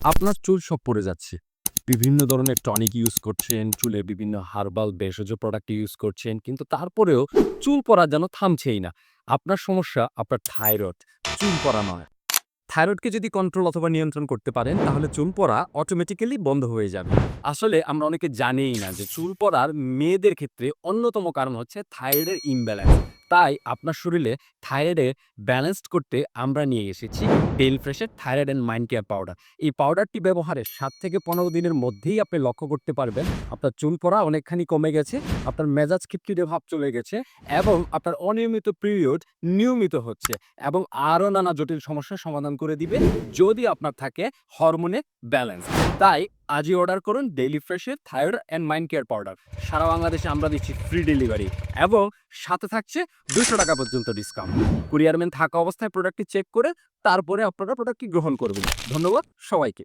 আপনার চুল সব পড়ে যাচ্ছে। বিভিন্ন ধরনের টনিক ইউজ করছেন, চুলে বিভিন্ন হার্বাল ভেষজ প্রোডাক্ট ইউজ করছেন, কিন্তু তারপরেও চুল পড়া যেন থামছেই না। আপনার সমস্যা আপনার থাইরয়েড চুল পড়া নয়। থাইরয়েডকে যদি কন্ট্রোল অথবা নিয়ন্ত্রণ করতে পারেন, তাহলে চুল পড়া অটোমেটিক্যালি বন্ধ হয়ে যাবে। আসলে আমরা অনেকে জানিই না যে চুল পড়ার মেয়েদের ক্ষেত্রে অন্যতম কারণ হচ্ছে থাইরয়েডের ইমব্যালেন্স তাই আপনার শরীরে থাইরয়েডে ব্যালেন্সড করতে আমরা নিয়ে এসেছি daily ফ্রেশের thyroid and mind care powder. এই পাউডারটি ব্যবহারের সাত থেকে পনেরো দিনের মধ্যেই আপনি লক্ষ্য করতে পারবেন। আপনার চুল পড়া অনেকখানি কমে গেছে, আপনার মেজাজ খিটখিটে ভাব চলে গেছে এবং আপনার অনিয়মিত পিরিয়ড নিয়মিত হচ্ছে এবং আরও নানা জটিল সমস্যার সমাধান করে দিবে যদি আপনার থাকে হরমোনে ব্যালেন্স। তাই আজই অর্ডার করুন daily ফ্রেশের thyroid and mind care powder সারা বাংলাদেশে আমরা দিচ্ছি ফ্রি ডেলিভারি এবং সাথে থাকছে দুশো টাকা পর্যন্ত ডিসকাউন্ট কুরিয়ারম্যান থাকা অবস্থায় প্রোডাক্টটি চেক করে তারপরে আপনারা প্রোডাক্টটি গ্রহণ করবেন। ধন্যবাদ সবাইকে।